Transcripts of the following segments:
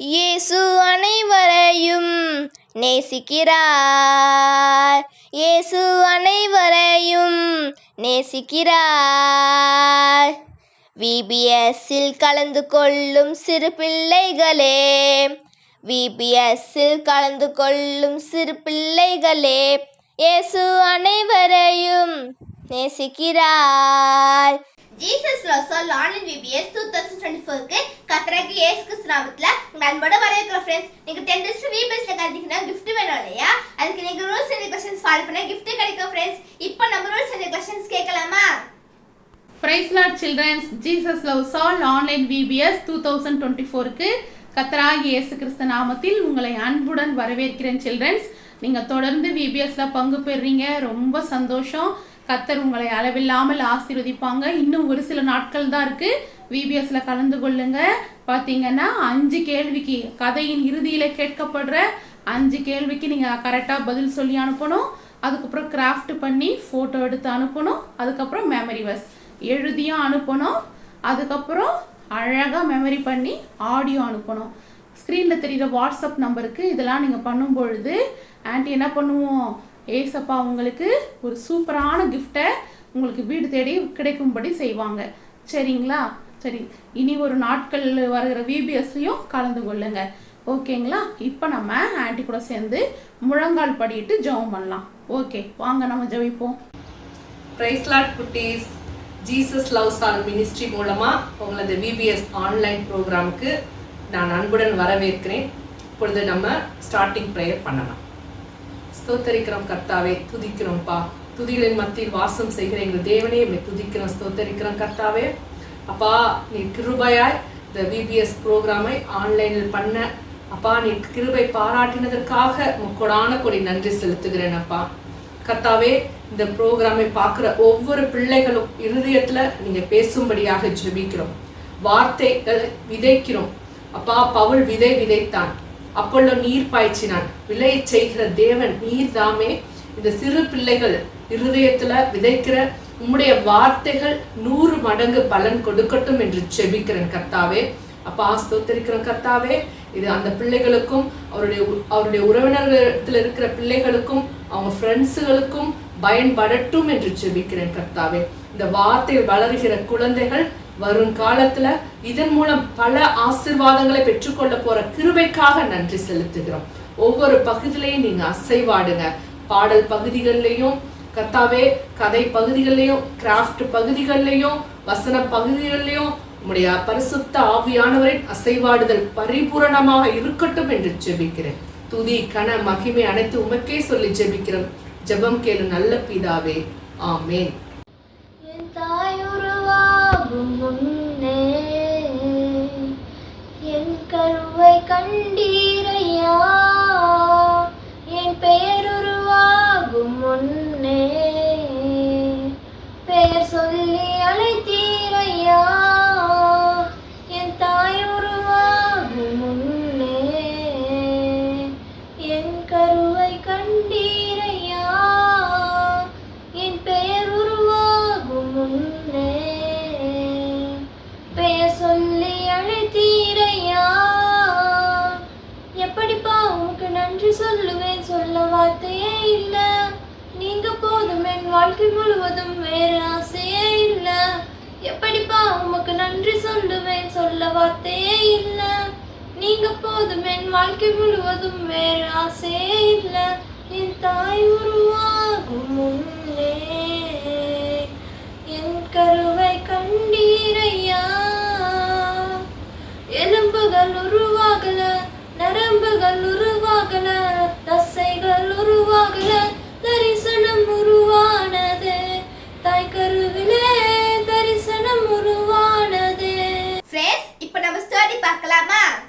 இயேசு அனைவரையும் நேசிக்கிறார். இயேசு அனைவரையும் நேசிக்கிறார். விபிஎஸ்ஸில் கலந்து கொள்ளும் சிறு பிள்ளைகளே விபிஎஸ்ஸில் கலந்து கொள்ளும் சிறு பிள்ளைகளே இயேசு அனைவரையும் நேசிக்கிறார். Jesus Russell online VBS two thousand twenty ஃபோருக்கு கத்தராகி ஏசு கிறிஸ்து உங்கள் அன்போட வரவேற்கிற ஃப்ரெண்ட்ஸ் நீங்கள் டென் டேஸ் விபிஎஸ்ல கற்றுக்கினா கிஃப்ட் வேணும் இல்லையா? அதுக்கு நீங்கள் ரூல்ஸ் அண்ட் கொஸ்டின்ஸ் ஃபாலோ பண்ண கிஃப்ட் கிடைக்கும் ஃப்ரெண்ட்ஸ் இப்போ நம்ம ரூல்ஸ் அண்ட் கொஸ்டின்ஸ் கேட்கலாமா? Praise lord children's Jesus love சால் online VBS two thousand twenty ஃபோருக்கு கத்தராகி இயேசு கிறிஸ்து நாமத்தில் உங்களை அன்புடன் வரவேற்கிறேன் சில்ட்ரன்ஸ் நீங்கள் தொடர்ந்து விபிஎஸ்ல பங்கு பெறுறீங்க. ரொம்ப சந்தோஷம். கத்தர் உங்களை அளவில்லாமல் ஆசீர்வதிப்பாங்க. இன்னும் ஒரு சில நாட்கள் தான் இருக்கு. விபிஎஸ்ல கலந்து கொள்ளுங்க. பார்த்தீங்கன்னா அஞ்சு கேள்விக்கு கதையின் இறுதியில் கேட்கப்படுற அஞ்சு கேள்விக்கு நீங்கள் கரெக்டாக பதில் சொல்லி அனுப்பணும். அதுக்கப்புறம் கிராஃப்ட் பண்ணி ஃபோட்டோ எடுத்து அனுப்பணும். அதுக்கப்புறம் மெமரி வஸ் எழுதியும் அனுப்பணும். அதுக்கப்புறம் அழகாக மெமரி பண்ணி ஆடியோ அனுப்பணும். ஸ்க்ரீனில் தெரிகிற வாட்ஸ்அப் நம்பருக்கு இதெல்லாம் நீங்கள் பண்ணும் பொழுது ஆன்ட்டி என்ன பண்ணுவோம்? ஏசப்பா உங்களுக்கு ஒரு சூப்பரான கிஃப்டை உங்களுக்கு வீடு தேடி கிடைக்கும்படி செய்வாங்க. சரிங்களா? சரி இனி ஒரு நாட்கள் வருகிற விபிஎஸ்லையும் கலந்து கொள்ளுங்க. ஓகேங்களா? இப்போ நம்ம ஆன்ட்டி கூட சேர்ந்து முழங்கால் படிட்டு ஜெபம் பண்ணலாம். ஓகே வாங்க நம்ம ஜெபிப்போம். பிரைஸ்லாட் குட்டீஸ். ஜீசஸ் லவ் ஆல் மினிஸ்ட்ரி மூலமாக உங்களது விபிஎஸ் ஆன்லைன் ப்ரோக்ராமுக்கு நான் அன்புடன் வரவேற்கிறேன். இப்பொழுது நம்ம ஸ்டார்டிங் ப்ரேயர் பண்ணலாம். ஸ்தோத்தரிக்கிறோம் கர்த்தாவே துதிக்கிறோம்ப்பா துதிகளின் மத்தியில் வாசம் செய்கிற எங்கள் தேவனே எங்களை துதிக்கிறோம் ஸ்தோத்தரிக்கிறோம் கர்த்தாவே. அப்பா நீ கிருபையாய் இந்த விபிஎஸ் ப்ரோக்ராமை ஆன்லைனில் பண்ண அப்பா நீ கிருபை பாராட்டினதற்காக முக்கொடான கொடி நன்றி செலுத்துகிறேன் அப்பா. கர்த்தாவே இந்த ப்ரோக்ராமை பார்க்குற ஒவ்வொரு பிள்ளைகளும் இருதயத்தில் நீங்கள் பேசும்படியாக ஜெபிக்கிறோம். வார்த்தைகளை விதைக்கிறோம். அப்பா பவுல் விதை விதைத்தான். அப்பொழுது நீர் பாய்ச்சினான். விளையச் செய்கிற தேவன் நீர் தாமே. இந்த சிறு பிள்ளைகள் இருதயத்துல விதைக்கிற உம்முடைய வார்த்தைகள் நூறு மடங்கு பலன் கொடுக்கட்டும் என்று செபிக்கிறேன் கர்த்தாவே. அப்ப ஸ்தோத்தரிக்கிறோம் கர்த்தாவே. இது அந்த பிள்ளைகளுக்கும் அவருடைய அவருடைய உறவினர்களிடத்தில் இருக்கிற பிள்ளைகளுக்கும் அவங்க ஃப்ரெண்ட்ஸுகளுக்கும் பயன்படட்டும் என்று செபிக்கிறேன் கர்த்தாவே. இந்த வார்த்தை வளர்கிற குழந்தைகள் வரும் காலத்துல இதன் மூலம் பல ஆசீர்வாதங்களை பெற்றுக்கொள்ள போற கிருபைக்காக நன்றி செலுத்துகிறோம். ஒவ்வொரு பகுதியிலையும் நீங்க அசைவாடுங்க. பாடல் பகுதிகள்லையும் கத்தாவே கதை பகுதிகள்லையும் கிராஃப்ட் பகுதிகள்லையும் வசன பகுதிகள்லையும் உம்முடைய பரிசுத்த ஆவியானவரின் அசைவாடுதல் பரிபூரணமாக இருக்கட்டும் என்று ஜெபிக்கிறேன். துதி கன மகிமை அனைத்து உமக்கே சொல்லி ஜெபிக்கிறோம். ஜெபம் கேளு நல்ல பிதாவே. ஆமேன். என் முன்னே என் கருவை கண்டீரையா?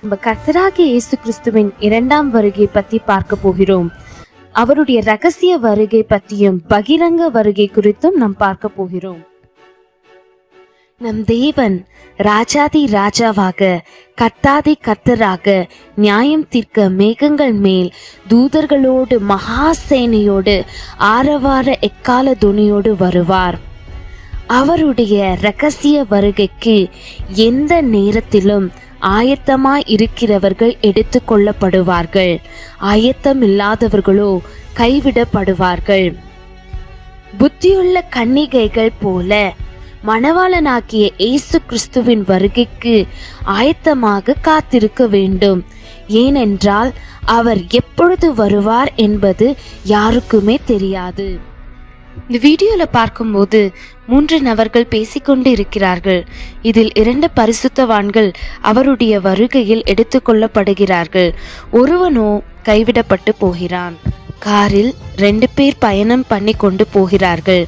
நம்ம கர்த்தராகிய இயேசு கிறிஸ்துவின் இரண்டாம் வருகை பத்தி பார்க்க போகிறோம். அவருடைய ரகசிய வருகை பற்றியும் பகிரங்க வருகை குறித்தும் நாம் பார்க்க போகிறோம். நம் தேவன் ராஜாதி ராஜாவாக கத்தாதி கர்த்தராக நியாயம் தீர்க்க மேகங்கள் மேல் தூதர்களோடு மகாசேனையோடு ஆரவார எக்கால துணியோடு வருவார். அவருடைய ரகசிய வருகைக்கு எந்த நேரத்திலும் ஆயத்தமாய் இருக்கிறவர்கள் எடுத்துக்கொள்ளப்படுவார்கள் ஆயத்தமில்லாதவர்களோ கைவிடப்படுவார்கள். புத்தியுள்ள கன்னிகைகள் போல மணவாளனாகிய இயேசு கிறிஸ்துவின் வருகைக்கு ஆயத்தமாக காத்திருக்க வேண்டும். ஏனென்றால் அவர் எப்பொழுது வருவார் என்பது யாருக்குமே தெரியாது. இந்த வீடியோவில் பார்க்கும்போது மூன்று நபர்கள் பேசிக்கொண்டு இருக்கிறார்கள் இதில் இரண்டு பரிசுத்தவான்கள் அவருடைய வருகையில் எடுத்துக்கொள்ளப்படுகிறார்கள் ஒருவனோ கைவிடப்பட்டு போகிறான். காரில் ரெண்டு பேர் பயணம் பண்ணி கொண்டு போகிறார்கள்.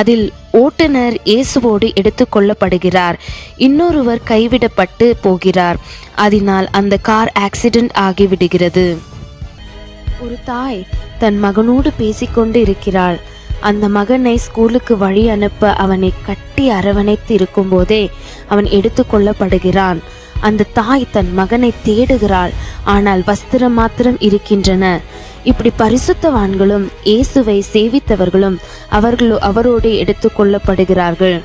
அதில் ஓட்டுநர் இயேசுவோடு எடுத்துக்கொள்ளப்படுகிறார் இன்னொருவர் கைவிடப்பட்டு போகிறார். அதனால் அந்த கார் ஆக்சிடென்ட் ஆகிவிடுகிறது. ஒரு தாய் தன் மகனோடு பேசிக்கொண்டு இருக்கிறாள் அந்த மகனை ஸ்கூலுக்கு வழி அனுப்ப அவனை கட்டி அரவணைத்து இருக்கும்போதே அவன் எடுத்துக்கொள்ளப்படுகிறான் அந்த தாய் தன் மகனை தேடுகிறாள். ஆனால் வஸ்திரம் மாத்திரம் இருக்கின்றன. இப்படி பரிசுத்தவான்களும் இயேசுவை சேவித்தவர்களும் அவர்களோ அவரோடு எடுத்துக்கொள்ளப்படுகிறார்கள்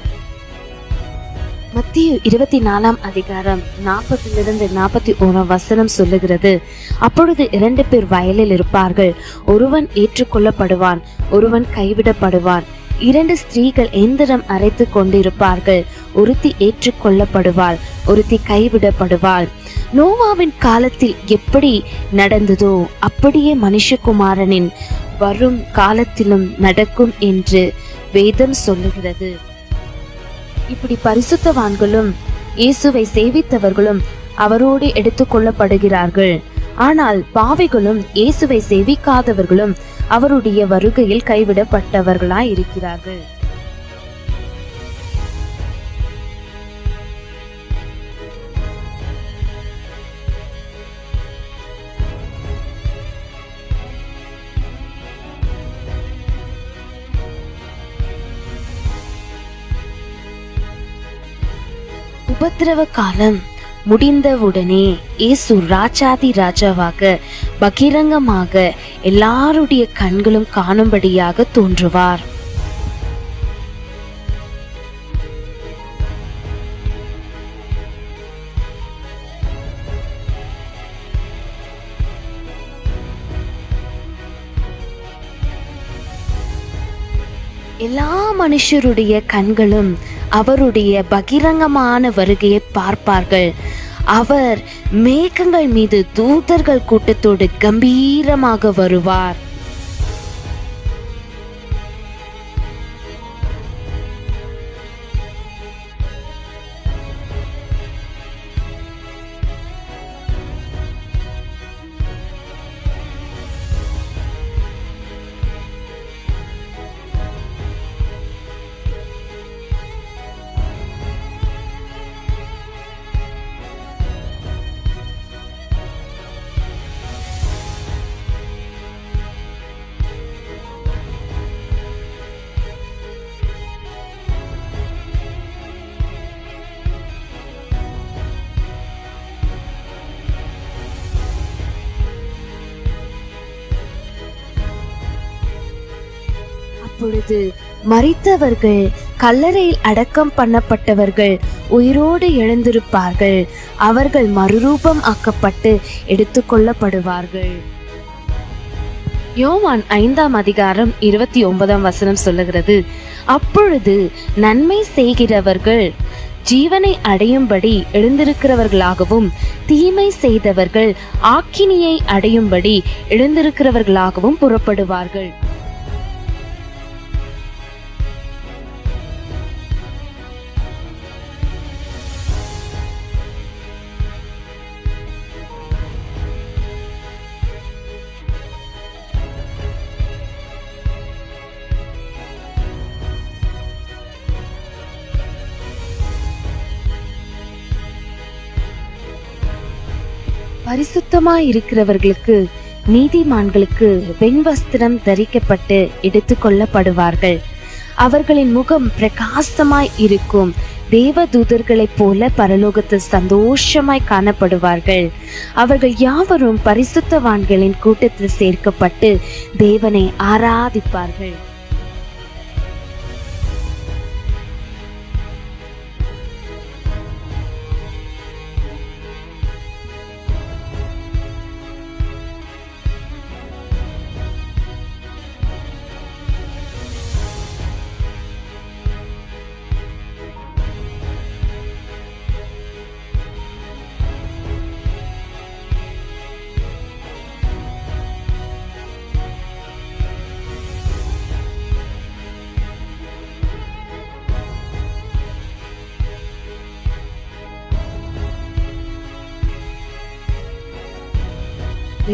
மத்திய இருபத்தி நாலாம் அதிகாரம் நாற்பதிலிருந்து நாற்பத்தி ஓராம் வசனம் சொல்லுகிறது. அப்பொழுது இரண்டு பேர் வயலில் இருப்பார்கள். ஒருவன் ஏற்றுக்கொள்ளப்படுவான் ஒருவன் கைவிடப்படுவான். இரண்டு ஸ்திரீகள் எந்திரம் அரைத்து கொண்டிருப்பார்கள். ஒருத்தி ஏற்றுக்கொள்ளப்படுவாள் ஒருத்தி கைவிடப்படுவாள். நோவாவின் காலத்தில் எப்படி நடந்ததோ அப்படியே மனுஷகுமாரனின் வரும் காலத்திலும் நடக்கும் என்று வேதம் சொல்லுகிறது. இப்படி பரிசுத்தவான்களும் இயேசுவை சேவித்தவர்களும் அவரோடு எடுத்துக்கொள்ளப்படுகிறார்கள் ஆனால் பாவிகளும் இயேசுவை சேவிக்காதவர்களும் அவருடைய வருகையில் கைவிடப்பட்டவர்களாய் இருக்கிறார்கள் உபத்திரவ காலம் முடிந்தவுடனே இயேசு ராஜாதி ராஜாவாக பகிரங்கமாக எல்லாருடைய கண்களும் காணும்படியாக தோன்றுவார். எல்லா மனுஷருடைய கண்களும் அவருடைய பகிரங்கமான வருகையை பார்ப்பார்கள். அவர் மேகங்கள் மீது தூதர்கள் கூட்டத்தோடு கம்பீரமாக வருவார். அதாவது மறித்தவர்கள் கல்லறையில் அடக்கம் பண்ணப்பட்டவர்கள் உயிரோடு எழுந்திருப்பார்கள். அவர்கள் மறுரூபம் ஆக்கப்பட்டு எடுத்துக்கொள்ளப்படுவார்கள் யோவான் ஐந்தாம் அதிகாரம் இருபத்தி ஒன்பதாம் வசனம் சொல்லுகிறது அப்பொழுது நன்மை செய்கிறவர்கள் ஜீவனை அடையும்படி எழுந்திருக்கிறவர்களாகவும் தீமை செய்தவர்கள் ஆக்கினியை அடையும்படி எழுந்திருக்கிறவர்களாகவும் புறப்படுவார்கள். பரிசுத்தமாய் இருக்கிறவர்களுக்கு நீதிமான்களுக்கு வெண்வஸ்திரம் தரிக்கப்பட்டு எடுத்துக்கொள்ளப்படுவார்கள். அவர்களின் முகம் பிரகாசமாய் இருக்கும் தேவதூதர்களைப் போல பரலோகத்தில் சந்தோஷமாய் காணப்படுவார்கள். அவர்கள் யாவரும் பரிசுத்தவான்களின் கூட்டத்தில் சேர்க்கப்பட்டு தேவனை ஆராதிப்பார்கள்.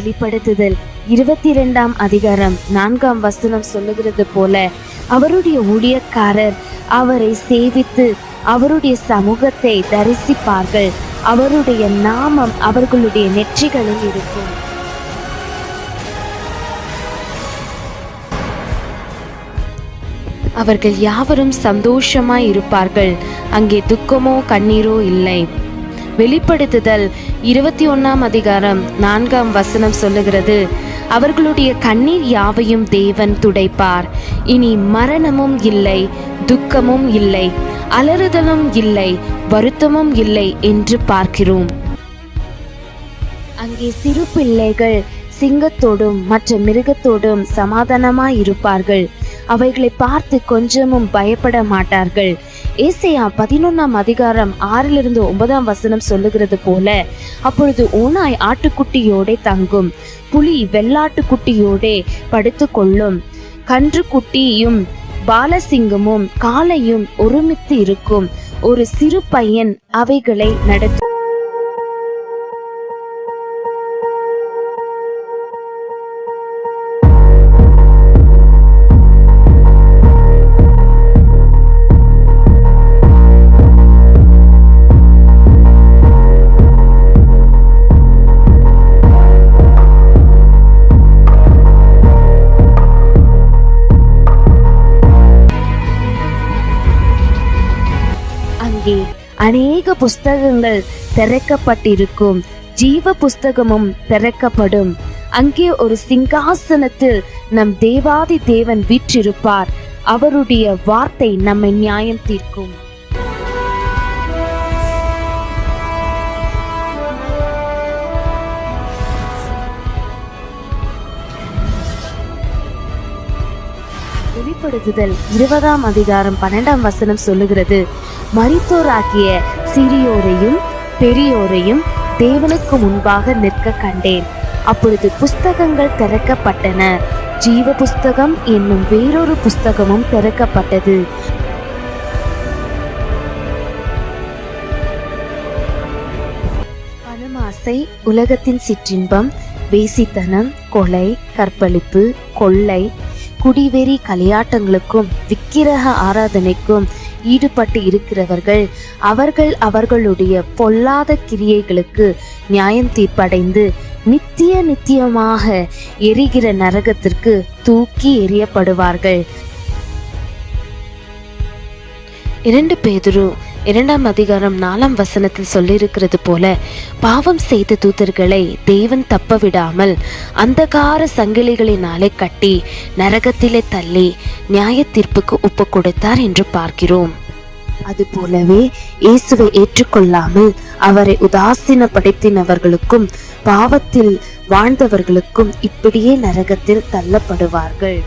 வெளிப்படுத்துதல். இருபத்தி இரண்டாம் அதிகாரம் நான்காம் வசனம் சொல்லுகிறது போல அவருடைய ஊழியக்காரர் அவரை சேவித்து அவருடைய சமூகத்தை தரிசிப்பார்கள். அவருடைய நாமம் அவர்களுடைய நெற்றிகளில் இருக்கும். அவர்கள் யாவரும் சந்தோஷமாய் இருப்பார்கள். அங்கே துக்கமோ கண்ணீரோ இல்லை. வெளிப்படுத்துதல். இருபத்தி ஒன்னாம் அதிகாரம் நான்காம் வசனம் சொல்லுகிறது அவர்களுடைய கண்ணீர் யாவையும் தேவன் துடைப்பார். இனி மரணமும் இல்லை துக்கமும் இல்லை அலறுதலும் இல்லை வருத்தமும் இல்லை என்று பார்க்கிறோம். அங்கே சிறு பிள்ளைகள் சிங்கத்தோடும் மற்ற மிருகத்தோடும் சமாதானமாய் இருப்பார்கள் அவைகளை பார்த்து கொஞ்சமும் பயப்பட மாட்டார்கள். ஏசையா பதினொன்னாம் அதிகாரம் ஆறிலிருந்து ஒன்பதாம் வசனம் சொல்லுகிறது போல அப்பொழுது ஓனாய் ஆட்டுக்குட்டியோடே தங்கும் புலி வெள்ளாட்டுக்குட்டியோடே படுத்து கொள்ளும் கன்றுக்குட்டியும் பாலசிங்கமும் காலையும் ஒருமித்து இருக்கும். ஒரு சிறு பையன் அவைகளை நடத்தும் அநேக புஸ்தகங்கள் திறக்கப்பட்டிருக்கும். ஜீவ புஸ்தகமும் திறக்கப்படும். அங்கே ஒரு சிங்காசனத்தில் நம் தேவாதி தேவன் வீற்றிருப்பார். அவருடைய வார்த்தை நம்மை நியாயம் தீர்க்கும் வெளிப்படுத்துதல் இருபதாம் அதிகாரம் பன்னெண்டாம் வசனம் சொல்லுகிறது. மரித்தோராகிய சிறியோரையும் பெரியோரையும் தேவனுக்கு முன்பாக நிற்க கண்டேன். அப்பொழுது புஸ்தகங்கள் திறக்கப்பட்டன. ஜீவ புஸ்தகம் என்னும் வேறொரு புஸ்தகமும் திறக்கப்பட்டது. பணமாசை உலகத்தின் சிற்றின்பம் வேசித்தனம் கொலை கற்பழிப்பு கொள்ளை குடிவெறி கலையாட்டங்களுக்கும் விக்கிரக ஆராதனைக்கும் ஈடுபட்டு இருக்கிறவர்கள் அவர்கள் அவர்களுடைய பொல்லாத கிரியைகளுக்கு நியாயம் தீர்ப்படைந்து நித்திய நித்தியமாக எரிகிற நரகத்திற்கு தூக்கி எறியப்படுவார்கள். இரண்டு பேதுரு இரண்டாம் அதிகாரம் நாலாம் வசனத்தில் சொல்லியிருக்கிறது போல பாவம் செய்த தூதர்களை தேவன் தப்ப விடாமல் அந்தகார சங்கிலிகளினாலே கட்டி நரகத்திலே தள்ளி நியாய தீர்ப்புக்கு ஒப்பு கொடுத்தார் என்று பார்க்கிறோம். அதுபோலவே இயேசுவை ஏற்றுக்கொள்ளாமல் அவரை உதாசீனப்படுத்தினவர்களுக்கும் பாவத்தில் வாழ்ந்தவர்களுக்கும் இப்படியே நரகத்தில் தள்ளப்படுவார்கள்.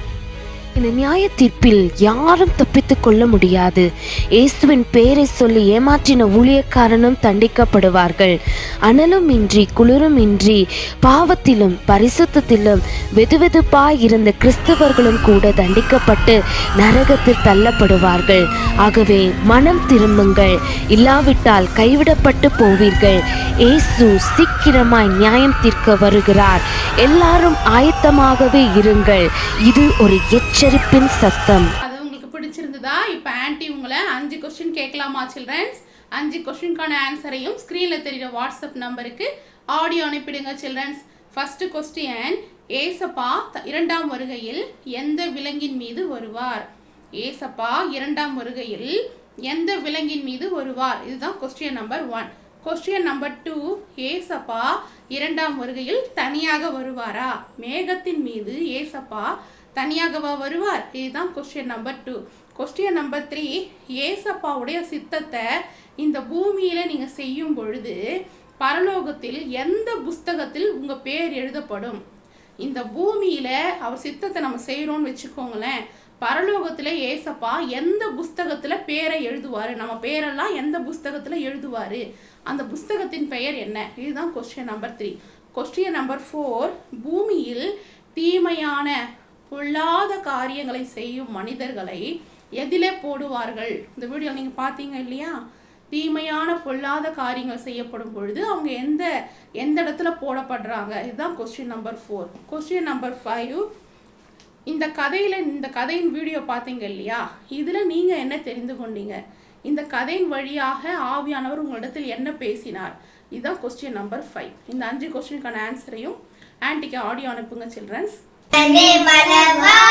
இந்த நியாய தீர்ப்பில் யாரும் தப்பித்துக் கொள்ள முடியாது. இயேசுவின் பெயரை சொல்லி ஏமாற்றின ஊழியக்காரனும் தண்டிக்கப்படுவார்கள். அனலும் இன்றி குளிரும் இன்றி பாவத்திலும் பரிசுத்திலும் வெதுவெதுப்பாய் இருந்த கிறிஸ்தவர்களும் கூட தண்டிக்கப்பட்டு நரகத்தில் தள்ளப்படுவார்கள். ஆகவே மனம் திரும்புங்கள். இல்லாவிட்டால் கைவிடப்பட்டு போவீர்கள். இயேசு சீக்கிரமாய் நியாயம் தீர்க்க வருகிறார். எல்லாரும் ஆயத்தமாகவே இருங்கள். இது ஒரு எச்ச எச்சரிப்பின் சத்தம். அது உங்களுக்கு பிடிச்சிருந்ததா? இப்போ ஆன்ட்டி உங்களை அஞ்சு கொஸ்டின் கேட்கலாமா சில்ட்ரன்ஸ்? அஞ்சு கொஸ்டினுக்கான ஆன்சரையும் ஸ்க்ரீனில் தெரிகிற வாட்ஸ்அப் நம்பருக்கு ஆடியோ அனுப்பிடுங்க சில்ட்ரன்ஸ். ஃபர்ஸ்ட் கொஸ்டின் ஏசப்பா த- இரண்டாம் வருகையில் எந்த விலங்கின் மீது வருவார்? ஏசப்பா இரண்டாம் வருகையில் எந்த விலங்கின் மீது வருவார்? இதுதான் question number one question number two ஏசப்பா இரண்டாம் வருகையில் தனியாக வருவாரா? மேகத்தின் மீது ஏசப்பா தனியாகவா வருவார்? இதுதான் question number two question number three ஏசப்பாவுடைய சித்தத்தை இந்த பூமியில் நீங்கள் செய்யும் பொழுது பரலோகத்தில் எந்த புஸ்தகத்தில் உங்கள் பேர் எழுதப்படும்? இந்த பூமியில் அவர் சித்தத்தை நம்ம செய்கிறோன்னு வச்சுக்கோங்களேன். பரலோகத்தில் ஏசப்பா எந்த புஸ்தகத்தில் பேரை எழுதுவார்? நம்ம பேரெல்லாம் எந்த புஸ்தகத்தில் எழுதுவார்? அந்த புஸ்தகத்தின் பெயர் என்ன? இதுதான் question number three question number four பூமியில் தீமையான பொல்லாத காரியங்களை செய்யும் மனிதர்களை எதிலே போடுவார்கள். இந்த வீடியோ நீங்கள் பார்த்தீங்க இல்லையா? தீமையான பொல்லாத காரியங்கள் செய்யப்படும் பொழுது அவங்க எந்த எந்த இடத்துல போடப்படுறாங்க? இதுதான் question number four question number five இந்த கதையில் இந்த கதையின் வீடியோ பார்த்தீங்க இல்லையா? இதில் நீங்கள் என்ன தெரிந்து கொண்டீங்க? இந்த கதையின் வழியாக ஆவியானவர் உங்களிடத்தில் என்ன பேசினார்? இதுதான் கொஸ்டின் நம்பர் ஃபைவ் இந்த அஞ்சு கொஸ்டினுக்கான ஆன்சரையும் ஆன்டிக்கு ஆடியோ அனுப்புங்க சில்ட்ரன்ஸ் மலரே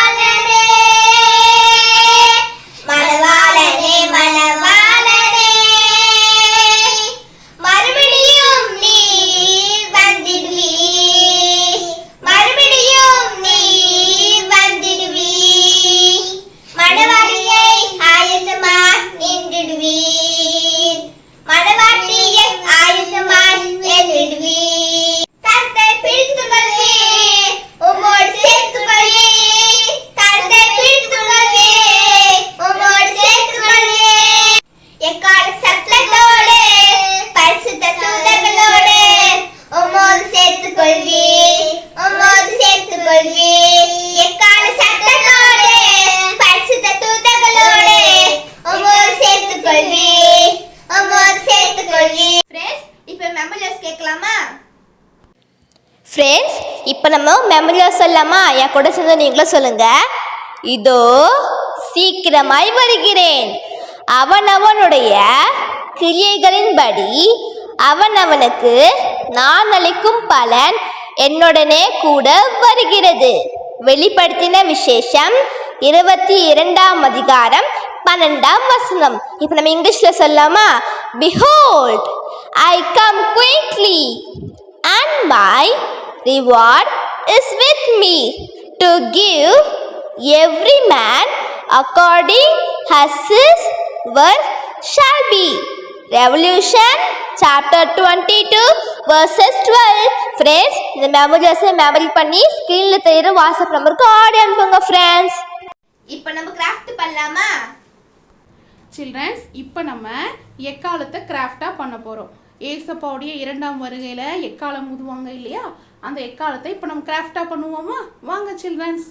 தமிழில் சொல்லாமா என் கூட சேர்ந்து நீங்களும் சொல்லுங்க. இதோ சீக்கிரமாய் வருகிறேன். அவனவனுடைய கிரியைகளின்படி அவனவனுக்கு நான் அளிக்கும் பலன் என்னுடனே கூட வருகிறது. வெளிப்படுத்தின விசேஷம் இருபத்தி இரண்டாம் அதிகாரம் பன்னெண்டாம் வசனம். இப்போ நம்ம இங்கிலீஷில் சொல்லலாமா? Behold I come quickly and my reward is with me to give every man according as his work shall be. Revolution chapter 22 verses 12 friends இந்த மெமரிஸை மெமரி பண்ணி ஸ்க்ரீனில் தெரியுற வாட்ஸ்அப் நம்பருக்கு ஆடி அனுப்புங்க ஃப்ரெண்ட்ஸ் இப்போ நம்ம கிராஃப்ட் பண்ணலாமா? சில்ட்ரன்ஸ் இப்போ நம்ம எக்காலத்தை கிராஃப்டாக பண்ண போகிறோம் ஏசப்பாவுடைய இரண்டாம் வருகையில் எக்காலம் ஊதுவாங்க இல்லையா? அந்த எக்காலத்தை இப்போ நம்ம கிராஃப்டாக பண்ணுவோமா? வாங்க சில்ட்ரன்ஸ்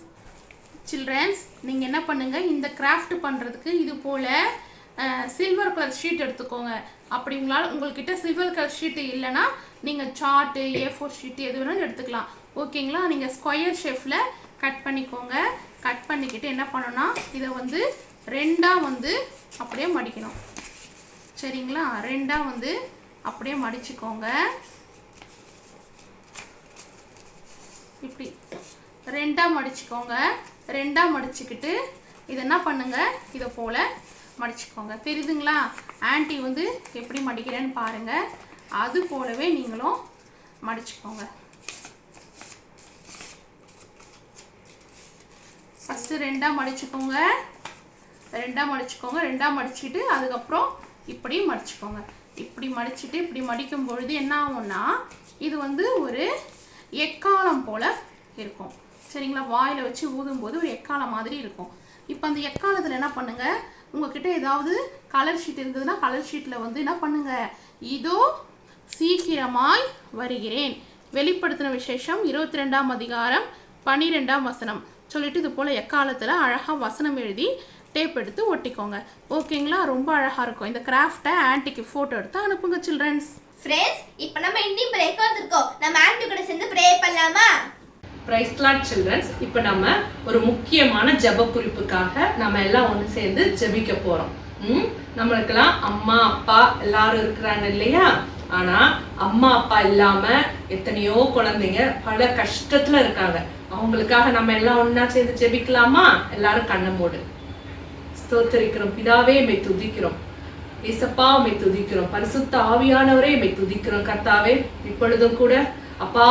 சில்ட்ரன்ஸ் நீங்கள் என்ன பண்ணுங்கள் இந்த கிராஃப்ட் பண்ணுறதுக்கு இது போல் சில்வர் கலர் ஷீட் எடுத்துக்கோங்க. அப்படி உங்களால் உங்கள்கிட்ட சில்வர் கலர் ஷீட்டு இல்லைன்னா நீங்கள் சார்ட்டு ஏ ஃபோர் ஷீட்டு எது வேணாலும் எடுத்துக்கலாம். ஓகேங்களா? நீங்கள் ஸ்கொயர் ஷேஃபில் கட் பண்ணிக்கோங்க. கட் பண்ணிக்கிட்டு என்ன பண்ணணும்னா இதை வந்து ரெண்டாக வந்து அப்படியே மடிக்கணும். சரிங்களா? ரெண்டாக வந்து அப்படியே மடிச்சுக்கோங்க. இப்படி ரெண்டாக மடிச்சுக்கோங்க. ரெண்டாக மடிச்சுக்கிட்டு இதை என்ன பண்ணுங்க? இதை போல் மடிச்சுக்கோங்க. தெரியுதுங்களா? ஆன்ட்டி வந்து எப்படி மடிக்கிறேன்னு பாருங்கள் அது போலவே நீங்களும் மடிச்சுக்கோங்க. ஃபஸ்ட்டு ரெண்டாக மடிச்சுக்கோங்க. ரெண்டாக மடிச்சுக்கோங்க. ரெண்டாக மடிச்சுட்டு அதுக்கப்புறம் இப்படி மடிச்சுக்கோங்க. இப்படி மடிச்சுட்டு இப்படி மடிக்கும் பொழுது என்ன ஆகும்னா இது வந்து ஒரு எக்காலம் போல் இருக்கும். சரிங்களா? வாயில் வச்சு ஊதும்போது ஒரு எக்காலம் மாதிரி இருக்கும். இப்போ அந்த எக்காலத்தில் என்ன பண்ணுங்கள் உங்ககிட்ட ஏதாவது கலர் ஷீட் இருந்ததுன்னா கலர் ஷீட்டில் வந்து என்ன பண்ணுங்கள் இதோ சீக்கிரமாய் வருகிறேன். வெளிப்படுத்தின விசேஷம் இருபத்தி ரெண்டாம் அதிகாரம் பன்னிரெண்டாம் வசனம். சொல்லிட்டு இது போல் எக்காலத்தில் அழகாக வசனம் எழுதி டேப் எடுத்து ஒட்டிக்கோங்க. ஓகேங்களா ரொம்ப அழகாக இருக்கும். இந்த கிராஃப்டை ஆன்டிக்கு ஃபோட்டோ எடுத்து அனுப்புங்க சில்ட்ரன்ஸ் ஃப்ரெண்ட்ஸ் இப்போ நம்ம இன்னும் பிரேக் வந்திருக்கோம். நம்ம ஆண்டி கூட சேர்ந்து ப்ரே பண்ணலாமா? பிரைஸ்லாட் சில்ட்ரன்ஸ் இப்போ நம்ம ஒரு முக்கியமான ஜப குறிப்புக்காக நம்ம எல்லாம் ஒன்று சேர்ந்து ஜபிக்க போறோம். ம்? நம்மளுக்கெல்லாம் அம்மா அப்பா எல்லாரும் இருக்கிறாங்க இல்லையா? ஆனா அம்மா அப்பா இல்லாம எத்தனையோ குழந்தைங்க பல கஷ்டத்துல இருக்காங்க. அவங்களுக்காக நம்ம எல்லாம் ஒன்னா சேர்ந்து ஜெபிக்கலாமா? எல்லாரும் கண்ணை மூடு. ஸ்தோத்தரிக்கிறோம். பிதாவே மெய் துதிக்கிறோம். ஏசப்பா உமை துதிக்கிறோம். பரிசுத்த ஆவியானவரே மெய் துதிக்கிறோம் கர்த்தாவே. இப்பொழுதும் கூட அப்பா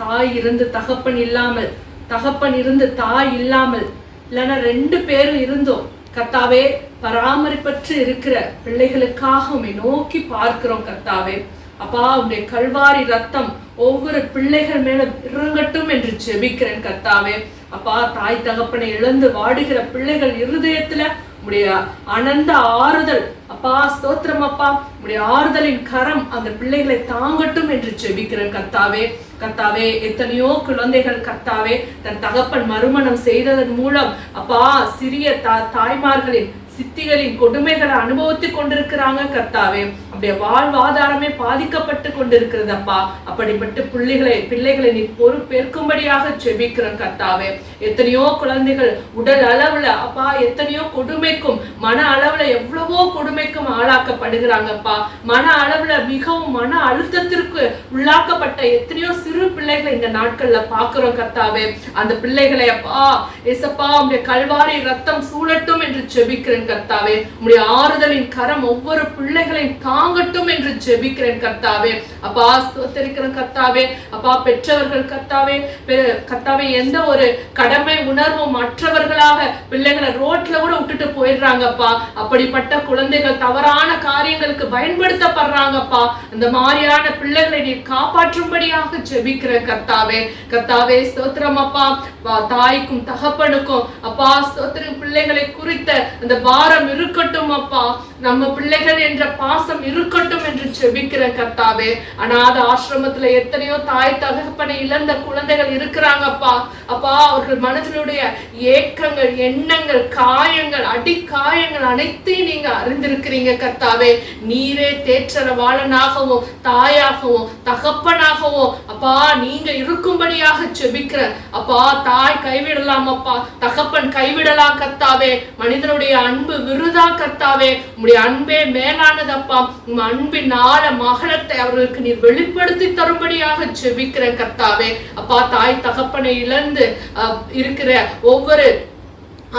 தாய் இருந்து தகப்பன் இல்லாமல் தகப்பன் இருந்து தாய் இல்லாமல் இல்லைன்னா ரெண்டு பேரும் இருந்தோம். கர்த்தாவே பராமரிப்பற்று இருக்கிற பிள்ளைகளுக்காக உம்மை நோக்கி பார்க்கிறோம் கர்த்தாவே. அப்பா உடைய கல்வாரி ரத்தம் ஒவ்வொரு பிள்ளைகள் மேலும் இறங்கட்டும் என்று ஜெபிக்கிறேன் கர்த்தாவே. அப்பா தாய் தகப்பனை இழந்து வாடுகிற பிள்ளைகள் இருதயத்துல உடைய அனந்த ஆறுதல். அப்பா ஸ்தோத்திரம் அப்பா. உடைய ஆறுதலின் கரம் அந்த பிள்ளைகளை தாங்கட்டும் என்று ஜெபிக்கிறேன் கத்தாவே கத்தாவே எத்தனையோ குழந்தைகள் கத்தாவே தன் தகப்பன் மறுமணம் செய்ததன் மூலம் அப்பா சிறிய தா தாய்மார்களின் சித்திகளின் கொடுமைகளை அனுபவித்து கொண்டிருக்கிறாங்க கர்த்தாவே. அப்படியே வாழ்வாதாரமே பாதிக்கப்பட்டு கொண்டிருக்கிறதப்பா அப்படிப்பட்ட பிள்ளைகளை பிள்ளைகளை நீ பொறுப்பேற்கும்படியாக செபிக்கிறேன் கர்த்தாவே. எத்தனையோ குழந்தைகள் உடல் அளவுல அப்பா எத்தனையோ கொடுமைக்கும் மன அளவுல எவ்வளவோ கொடுமைக்கும் ஆளாக்கப்படுகிறாங்கப்பா மன அளவுல மிகவும் மன அழுத்தத்திற்கு உள்ளாக்கப்பட்ட எத்தனையோ சிறு பிள்ளைகளை இந்த நாட்கள்ல பாக்குறோம் கர்த்தாவே. அந்த பிள்ளைகளை அப்பா எசப்பா உடைய கல்வாரி ரத்தம் சூழட்டும் என்று செபிக்கிறேன் ஜெபிக்கிறேன் கர்த்தாவே. உடைய ஆறுதலின் கரம் ஒவ்வொரு பிள்ளைகளையும் தாங்கட்டும் என்று ஜெபிக்கிறேன் கர்த்தாவே. அப்பா ஸ்தோத்தரிக்கிற கர்த்தாவே. அப்பா பெற்றவர்கள் கர்த்தாவே. கர்த்தாவே எந்த ஒரு கடமை உணர்வும் மற்றவர்களாக பிள்ளைகளை ரோட்ல கூட விட்டுட்டு போயிடுறாங்கப்பா. அப்படிப்பட்ட குழந்தைகள் தவறான காரியங்களுக்கு பயன்படுத்தப்படுறாங்கப்பா. அந்த மாதிரியான பிள்ளைகளை நீ காப்பாற்றும்படியாக ஜெபிக்கிற கர்த்தாவே. கர்த்தாவே ஸ்தோத்திரம் அப்பா. தாய்க்கும் தகப்பனுக்கும் அப்பா ஸ்தோத்திரம் பிள்ளைகளை குறித்த அந்த பாரம் இருக்கட்டும் அப்பா. நம்ம பிள்ளைகள் என்ற பாசம் இருக்கட்டும் என்று செபிக்கிற கர்த்தாவே. அனாத ஆசிரமத்துல எத்தனையோ தாய் தகப்பனை இழந்த குழந்தைகள் இருக்கிறாங்கப்பா அவர்கள் மனதினுடைய ஏக்கங்கள் எண்ணங்கள் காயங்கள் அடிக்காயங்கள் அனைத்தையும் நீங்க அறிந்திருக்கிறீங்க கர்த்தாவே. நீரே தேற்றரவாளனாகவும் தாயாகவும் தகப்பனாகவும். அப்பா நீங்க இருக்கும்படியாக செபிக்கிற. அப்பா தாய் கைவிடலாம் அப்பா. தகப்பன் கைவிடலாம் கர்த்தாவே. மனிதனுடைய அன்பு விருதா கர்த்தாவே. உங்களுடைய அன்பே மேலானதப்பா உங்க அன்பின் ஆழ மகளத்தை அவர்களுக்கு நீர் வெளிப்படுத்தி தரும்படியாக செபிக்கிற கர்த்தாவே. அப்பா தாய் தகப்பனை இழந்து இருக்கிற ஒவ்வொரு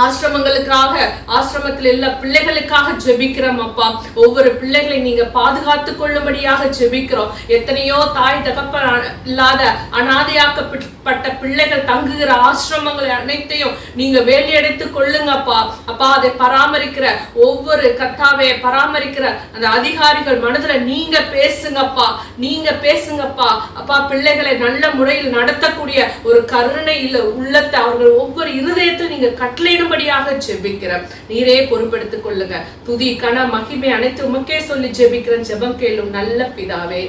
ஆசிரமங்களுக்காக ஆசிரமத்தில் எல்லா பிள்ளைகளுக்காக ஜெபிக்கிறோம் அப்பா. ஒவ்வொரு பிள்ளைகளை நீங்க பாதுகாத்து கொள்ளும்படியாக ஜெபிக்கிறோம். எத்தனையோ தாய் தகப்பன் இல்லாத அனாதையாக்கப்பட்ட பிள்ளைகள் தங்குகிற ஆசிரமங்களை அனைத்தையும் நீங்க வேலையடைத்து கொள்ளுங்கப்பா அப்பா. அதை பராமரிக்கிற ஒவ்வொரு கத்தாவை பராமரிக்கிற அந்த அதிகாரிகள் மனதுல நீங்க பேசுங்கப்பா நீங்க பேசுங்கப்பா அப்பா. பிள்ளைகளை நல்ல முறையில் நடத்தக்கூடிய ஒரு கருணை இல்ல உள்ளத்தை அவர்கள் ஒவ்வொரு இருதயத்தையும் நீங்க கட்டளை கட்டளையிடும்படியாக ஜெபிக்கிறேன். நீரே பொறுப்பெடுத்துக் கொள்ளுங்க. துதி கன மகிமை அனைத்து உமக்கே சொல்லி ஜெபிக்கிறேன். ஜெபம் கேளும் நல்ல பிதாவே.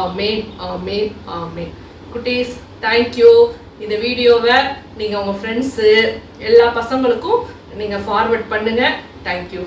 ஆமேன் ஆமேன் ஆமேன். குட்டீஸ் தேங்க்யூ இந்த வீடியோவை நீங்க உங்க ஃப்ரெண்ட்ஸு எல்லா பசங்களுக்கும் நீங்க ஃபார்வர்ட் பண்ணுங்க. தேங்க்யூ